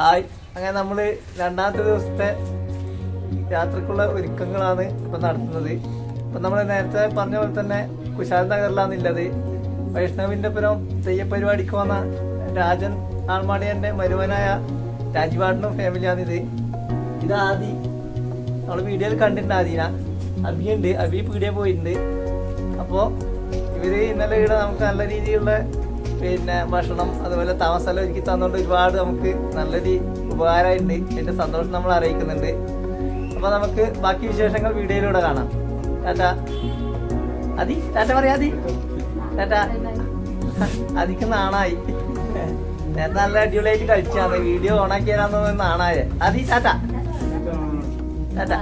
Hi. അങ്ങനെ നമ്മൾ രണ്ടാമത്തെ ദിവസത്തെ യാത്രക്കുള്ള ഒരുക്കങ്ങളാണ് ഇപ്പം നടത്തുന്നത്. ഇപ്പം നമ്മൾ നേരത്തെ പറഞ്ഞ പോലെ തന്നെ കുശാൽ ഇല്ലത് വൈഷ്ണവിന്റെ പുരം തെയ്യപ്പരിപാടിക്ക് വന്ന രാജൻ ആൾമാടിയന്റെ മരുവനായ രാജ്വാടിനും ഫാമിലിയാണിത്. ഇത് ആദി. നമ്മൾ വീഡിയോയിൽ കണ്ടിട്ടുണ്ട് ആദിന. അബിയുണ്ട്. അബി പീടിയ പോയിട്ടുണ്ട്. അപ്പോൾ ഇവർ ഇന്നലെ ഇവിടെ നമുക്ക് നല്ല രീതിയിലുള്ള പിന്നെ ഭക്ഷണം അതുപോലെ താമസമെല്ലാം ഒരുക്കി തന്നുകൊണ്ട് ഒരുപാട് നമുക്ക് നല്ലൊരു ഉപകാരമായിട്ടുണ്ട്. എന്റെ സന്തോഷം നമ്മൾ അറിയിക്കുന്നുണ്ട്. അപ്പൊ നമുക്ക് ബാക്കി വിശേഷങ്ങൾ വീഡിയോയിലൂടെ കാണാം. ടാറ്റ. അതി ടാറ്റ പറയാ അതി ടാറ്റ. അതിക്ക് നാണായി. ഞാൻ നല്ല അടിപൊളിയായിട്ട് കഴിച്ചാണ് വീഡിയോ ഓണാക്കി നാണായേ. അതി ടാറ്റ. ടാറ്റ.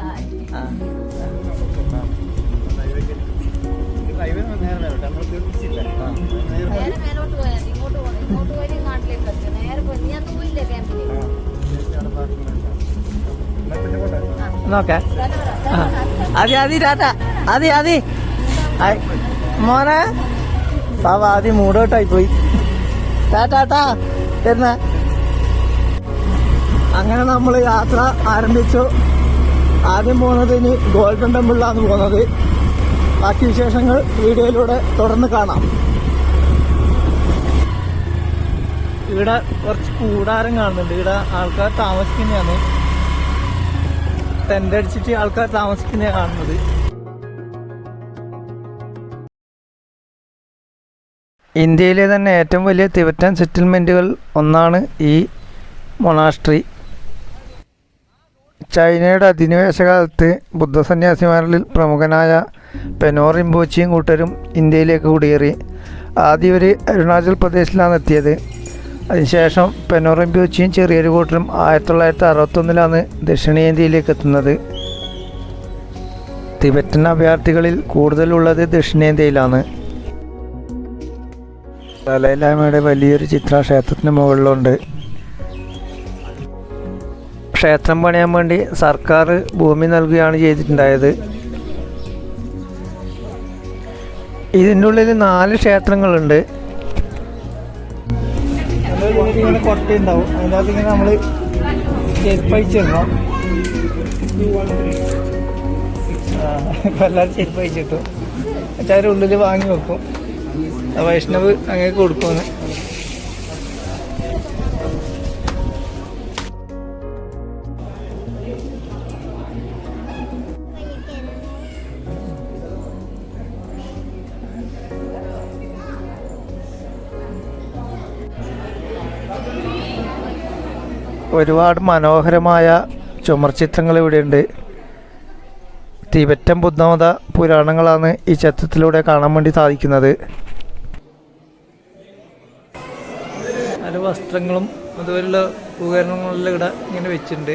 ആ. നോക്കേ. അതി അതി ടാറ്റ അതി അതി. മോനെ. പാവ ആദ്യം മൂടോട്ടായി പോയി. ടാറ്റാട്ടാ തരുന്ന അങ്ങനെ നമ്മൾ യാത്ര ആരംഭിച്ചു. ആദ്യം പോകുന്നത് ഇനി ഗോൾഡൻ ടെമ്പിളിലാണ് പോകുന്നത് ബാക്കി വിശേഷങ്ങൾ വീഡിയോയിലൂടെ തുടർന്ന് കാണാം. ഇവിടെ കുറച്ച് കൂടാരം കാണുന്നുണ്ട്. ഇവിടെ ആൾക്കാർ താമസിക്കുന്നതാണ്. ടെന്റ് അടിച്ചിട്ട് ആൾക്കാർ താമസിക്കുന്ന കാണുന്നത്. ഇന്ത്യയിലെ തന്നെ ഏറ്റവും വലിയ തിബറ്റൻ സെറ്റിൽമെന്റുകൾ ഒന്നാണ് ഈ മൊണാസ്ട്രി ചൈനയുടെ അധിനിവേശ കാലത്ത് ബുദ്ധസന്യാസിമാരിൽ പ്രമുഖനായ പെനോറിംബോച്ചിയും കൂട്ടരും ഇന്ത്യയിലേക്ക് കുടിയേറി. ആദ്യം ഒരു അരുണാചൽ പ്രദേശിലാണ് എത്തിയത്. അതിനുശേഷം പെനോറിംബോച്ചിയും ചെറിയൊരു കൂട്ടരും ആയിരത്തി തൊള്ളായിരത്തി അറുപത്തൊന്നിലാണ് ദക്ഷിണേന്ത്യയിലേക്ക് എത്തുന്നത്. തിബറ്റൻ അഭയാർത്ഥികളിൽ കൂടുതലുള്ളത് ദക്ഷിണേന്ത്യയിലാണ്. ദലൈലാമയുടെ വലിയൊരു ചിത്ര ക്ഷേത്രത്തിന് മുകളിലുണ്ട്. ക്ഷേത്രം പണിയാൻ വേണ്ടി സർക്കാർ ഭൂമി നൽകുകയാണ് ചെയ്തിട്ടുണ്ടായത്. ഇതിന്റെ ഉള്ളിൽ നാല് ക്ഷേത്രങ്ങളുണ്ട്. ഇങ്ങനെ കൊട്ടയുണ്ടാവും. നമ്മൾ ഉള്ളിൽ വാങ്ങി വെക്കും. വൈഷ്ണവ് അങ്ങനെ കൊടുക്കുമെന്ന്. ഒരുപാട് മനോഹരമായ ചുമർചിത്രങ്ങൾ ഇവിടെയുണ്ട്. തിബറ്റൻ ബുദ്ധമത പുരാണങ്ങളാണ് ഈ ചിത്രത്തിലൂടെ കാണാൻ വേണ്ടി സാധിക്കുന്നത്. പല വസ്ത്രങ്ങളും അതുപോലുള്ള ഉപകരണങ്ങളെല്ലാം ഇവിടെ ഇങ്ങനെ വെച്ചിട്ടുണ്ട്.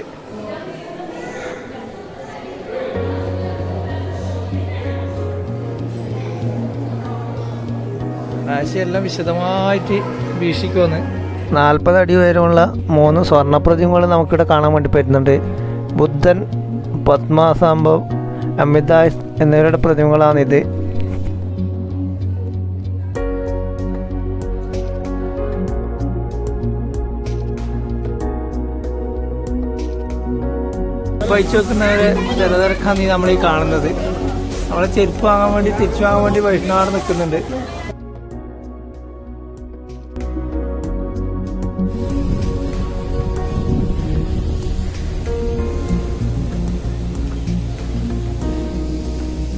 രാശിയെല്ലാം വിശദമായിട്ട് വീക്ഷിക്കുമെന്ന് നാൽപ്പത് അടി ഉയരമുള്ള മൂന്ന് സ്വർണപ്രതിമകൾ നമുക്കിവിടെ കാണാൻ വേണ്ടി പറ്റുന്നുണ്ട്. ബുദ്ധൻ പത്മാസാംബവ് അമിതായ് എന്നിവരുടെ പ്രതിമകളാണിത് വഹിച്ചു വെക്കുന്നവരെ ജലതിരക്കാണ് നമ്മൾ ഈ കാണുന്നത്. നമ്മളെ ചെരുപ്പ് വാങ്ങാൻ വേണ്ടി തിരിച്ചു വാങ്ങാൻ വേണ്ടി വൈഷ്ണവാട് നിൽക്കുന്നുണ്ട്.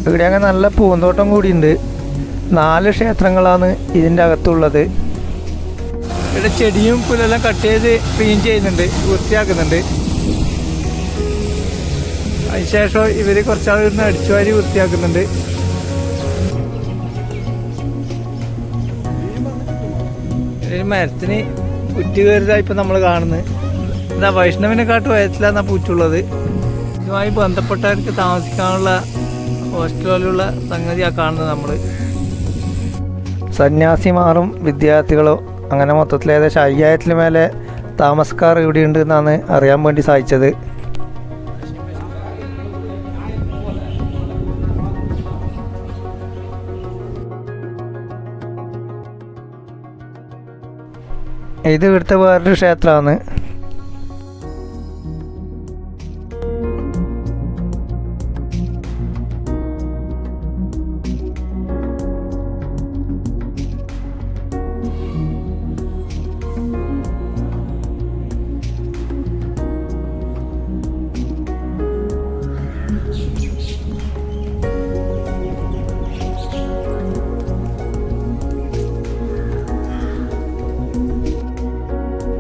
ഇവിടെ അങ്ങനെ നല്ല പൂന്തോട്ടം കൂടിയുണ്ട്. നാല് ക്ഷേത്രങ്ങളാണ് ഇതിന്റെ അകത്തുള്ളത്. ഇവിടെ ചെടിയും പുല്ലെല്ലാം കട്ട് ചെയ്ത് ക്ലീൻ ചെയ്യുന്നുണ്ട് വൃത്തിയാക്കുന്നുണ്ട്. അതിനുശേഷം ഇവർ കുറച്ചാൾ ഇരുന്ന് അടിച്ചുവാരി വൃത്തിയാക്കുന്നുണ്ട്. മരത്തിന് കുറ്റി കയറിയതാണ് ഇപ്പം നമ്മൾ കാണുന്നത്. എന്താ വൈഷ്ണവിനെക്കാട്ടും വയറ്റിലാണ് പൂച്ചുള്ളത്. ഇതുമായി ബന്ധപ്പെട്ടവർക്ക് താമസിക്കാനുള്ള ഹോസ്റ്റലിലുള്ള സംഗതിയാ കാണുന്നത് നമ്മൾ സന്യാസിമാറും വിദ്യാർത്ഥികളും അങ്ങനെ മൊത്തത്തിൽ ഏകദേശം അയ്യായിരത്തിന് മേലെ താമസക്കാർ ഇവിടെ ഉണ്ട് എന്നാണ് അറിയാൻ വേണ്ടി സാധിച്ചത്. ഇത് ഇവിടുത്തെ വേറൊരു ക്ഷേത്രമാണ്.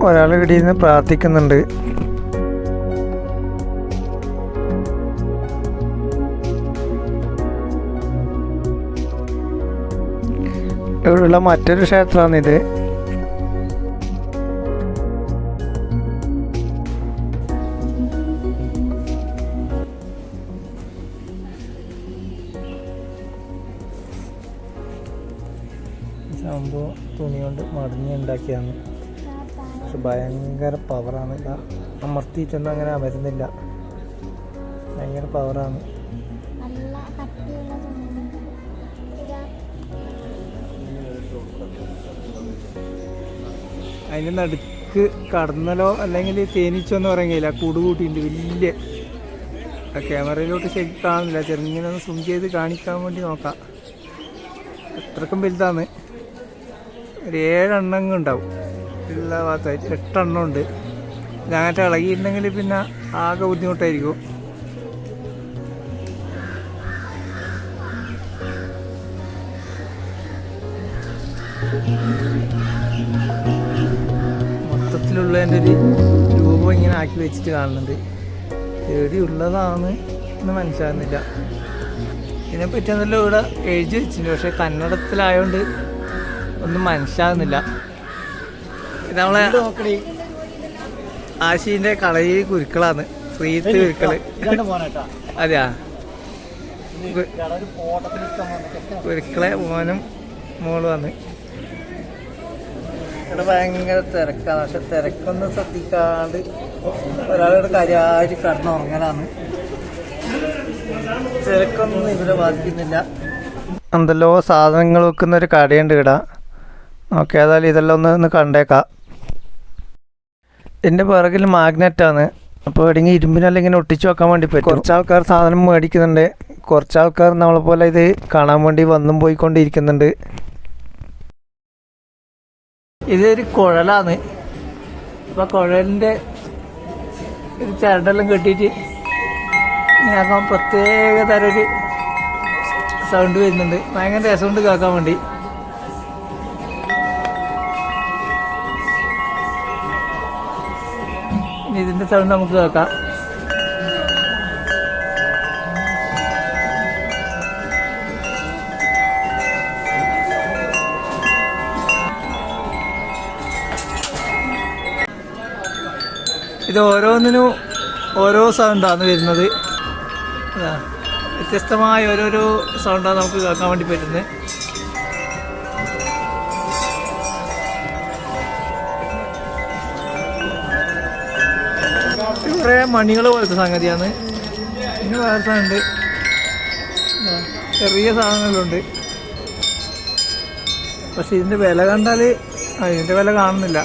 ഒരാൾ ഇവിടെ ഇരുന്ന് പ്രാർത്ഥിക്കുന്നുണ്ട്. ഇവിടെയുള്ള മറ്റൊരു ക്ഷേത്രമാണിത് സംഭവം തുണി കൊണ്ട് മടഞ്ഞുണ്ടാക്കിയാണ് പക്ഷെ ഭയങ്കര പവറാണ് അമർത്തിയിട്ടൊന്നും അങ്ങനെ വരുന്നില്ല. ഭയങ്കര പവറാണ് അതിന്റെ നടുക്ക് കടന്നലോ അല്ലെങ്കിൽ തേനീച്ചോ എന്ന് പറയുകയില്ല കൂട് കൂട്ടിയിട്ടുണ്ട്. വലിയ ക്യാമറയിലോട്ട് ശരിക്കും കാണുന്നില്ല. ചെറുങ്ങനെ ഒന്ന് സൂം ചെയ്ത് കാണിക്കാൻ വേണ്ടി നോക്കാം. അത്രക്കും വലുതാണ്. ഒരു ഏഴെണ്ണങ്ങുണ്ടാവും ഉണ്ടാവും. എല്ലാ ഭാഗത്തായിട്ട് എട്ടെണ്ണം ഉണ്ട്. ഞങ്ങൾട്ട് ഇളകിയിട്ടുണ്ടെങ്കിൽ പിന്നെ ആകെ ബുദ്ധിമുട്ടായിരിക്കും. മൊത്തത്തിലുള്ളതിന്റെ ഒരു രൂപം ഇങ്ങനെ ആക്കി വെച്ചിട്ട് കാണുന്നുണ്ട്. എവിടെയുള്ളതാണ് എന്ന് മനസ്സിലാകുന്നില്ല. ഇതിനെപ്പറ്റി എന്നല്ലോ ഇവിടെ എഴുതി വെച്ചിട്ടുണ്ട്. പക്ഷെ കന്നഡത്തിലായതുകൊണ്ട് ഒന്നും മനസ്സിലാകുന്നില്ല. നമ്മളെ ആശീന്റെ കളയി കുരുക്കളാണ്. ശ്രീത്ത് കുരുക്കൾ. അതെയാ? കുരുക്കളെ മോനും മോൾ വന്ന് ഇവിടെ ഭയങ്കര തിരക്കാണ്. പക്ഷെ തിരക്കൊന്നും ശ്രദ്ധിക്കാണ്ട് ഒരാളുടെ കാര്യമായിട്ട് കിടന്നുറങ്ങലാണ്. തിരക്കൊന്നും ഇവരെ ബാധിക്കുന്നില്ല. എന്തെല്ലോ സാധനങ്ങൾ വെക്കുന്ന ഒരു കടയുണ്ട് ഇടാ ഓക്കെ ഏതായാലും ഇതെല്ലാം ഒന്ന് ഒന്ന് കണ്ടേക്കാം. എന്റെ പിറകിൽ ആണ്. അപ്പോൾ എവിടെയെങ്കിലും ഇരുമ്പിനെല്ലാം ഇങ്ങനെ ഒട്ടിച്ചു വെക്കാൻ വേണ്ടി പറ്റും. കുറച്ച് ആൾക്കാർ സാധനം മേടിക്കുന്നുണ്ട്. കുറച്ച് ആൾക്കാർ നമ്മളെ പോലെ ഇത് കാണാൻ വേണ്ടി വന്നും പോയിക്കൊണ്ടിരിക്കുന്നുണ്ട്. ഇതൊരു കുഴലാണ്. അപ്പോൾ കുഴലിന്റെ ഒരു ചരടെല്ലാം കെട്ടിയിട്ട് ആക്കാൻ പ്രത്യേക തരം ഒരു സൗണ്ട് വരുന്നുണ്ട്. ഭയങ്കര രസമുണ്ട് കേൾക്കാൻ വേണ്ടി. ഇതിന്റെ സൗണ്ട് നമുക്ക് കേൾക്കാം. ഇത് ഓരോന്നിനും ഓരോ സൗണ്ടാണ് വരുന്നത്. വ്യത്യസ്തമായ ഓരോരോ സൗണ്ടാണ് നമുക്ക് കേൾക്കാൻ വേണ്ടി പറ്റുന്നത്. കുറേ മണികൾ പോലത്തെ സംഗതിയാണ്. പിന്നെ വേറെ സാധനമുണ്ട്. ചെറിയ സാധനങ്ങളുണ്ട്. പക്ഷെ ഇതിന്റെ വില കണ്ടാൽ ഇതിന്റെ വില കാണുന്നില്ല.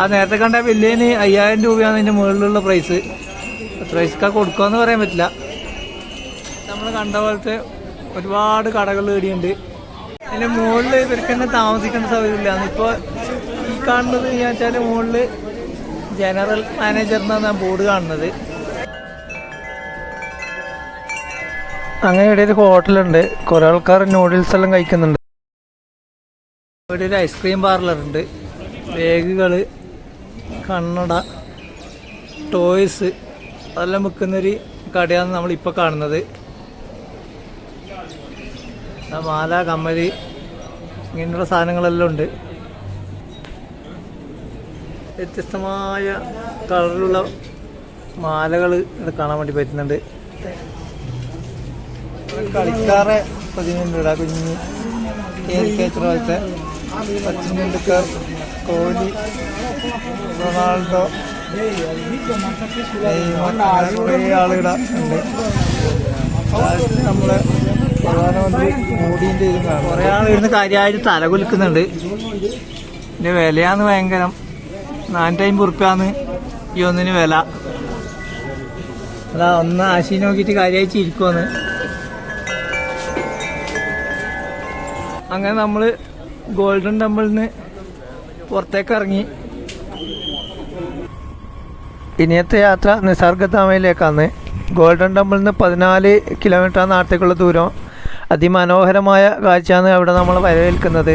ആ നേരത്തെ കണ്ട വില്ലേന് അയ്യായിരം രൂപയാണ് ഇതിന്റെ മുകളിലുള്ള പ്രൈസ് എത്ര പൈസക്കാ കൊടുക്കുമെന്ന് പറയാൻ പറ്റില്ല. നമ്മൾ കണ്ട പോലത്തെ ഒരുപാട് കടകൾ ഇവിടെയുണ്ട്. അതിന്റെ മുകളിൽ ഇവർക്ക് തന്നെ താമസിക്കേണ്ട സൗകര്യമില്ല. ഇപ്പോൾ ഈ കാണുന്നത് ഞാൻ വെച്ചാൽ മുകളിൽ ജനറൽ മാനേജർ എന്നാണ് ഞാൻ ബോർഡ് കാണുന്നത്. അങ്ങനെ ഇവിടെ ഒരു ഹോട്ടലുണ്ട്. കുറേ ആൾക്കാർ നൂഡിൽസ് എല്ലാം കഴിക്കുന്നുണ്ട്. ഇവിടെ ഒരു ഐസ്ക്രീം പാർലറുണ്ട് ബാഗുകൾ കണ്ണട ടോയ്സ് അതെല്ലാം വിൽക്കുന്നൊരു കടയാണ് നമ്മളിപ്പോൾ കാണുന്നത്. മാല കമ്മൽ ഇങ്ങനെയുള്ള സാധനങ്ങളെല്ലാം ഉണ്ട്. വ്യത്യസ്തമായ കളറിലുള്ള മാലകൾ കാണാൻ വേണ്ടി പറ്റുന്നുണ്ട്. കളിക്കാറെ പതിനുണ്ട് കുഞ്ഞ് പോലത്തെ സച്ചിൻ ടെണ്ടുൽക്കർ കോഹ്ലി റൊണാൾഡോ ആളുകളുണ്ട് ആളുകളെ നമ്മളെ പ്രധാനമന്ത്രി മോഡീന്റെ ഇതും കാണാം. കുറേ ആൾ ഇരുന്ന് കാര്യമായിട്ട് തല കുലുക്കുന്നുണ്ട് ഇതിന്റെ വിലയാന്ന് ഭയങ്കരം. നാനൂറ്റമ്പത് ഉറുപ്പ്യാന്ന് ഈ ഒന്നിന് വില. അതാ ഒന്ന് ആശി നോക്കിയിട്ട് കാര്യമായിട്ട് ഇരിക്കുമെന്ന് അങ്ങനെ നമ്മൾ ഗോൾഡൻ ടെമ്പിളിന് പുറത്തേക്ക് ഇറങ്ങി ഇനിയത്തെ യാത്ര നിസർഗധാമയിലേക്കാണ് ഗോൾഡൻ ടെമ്പിളിൽ നിന്ന് പതിനാല് കിലോമീറ്റർ നാട്ടിലേക്കുള്ള ദൂരം. അതിമനോഹരമായ കാഴ്ചയാണ് അവിടെ നമ്മൾ വരവേൽക്കുന്നത്.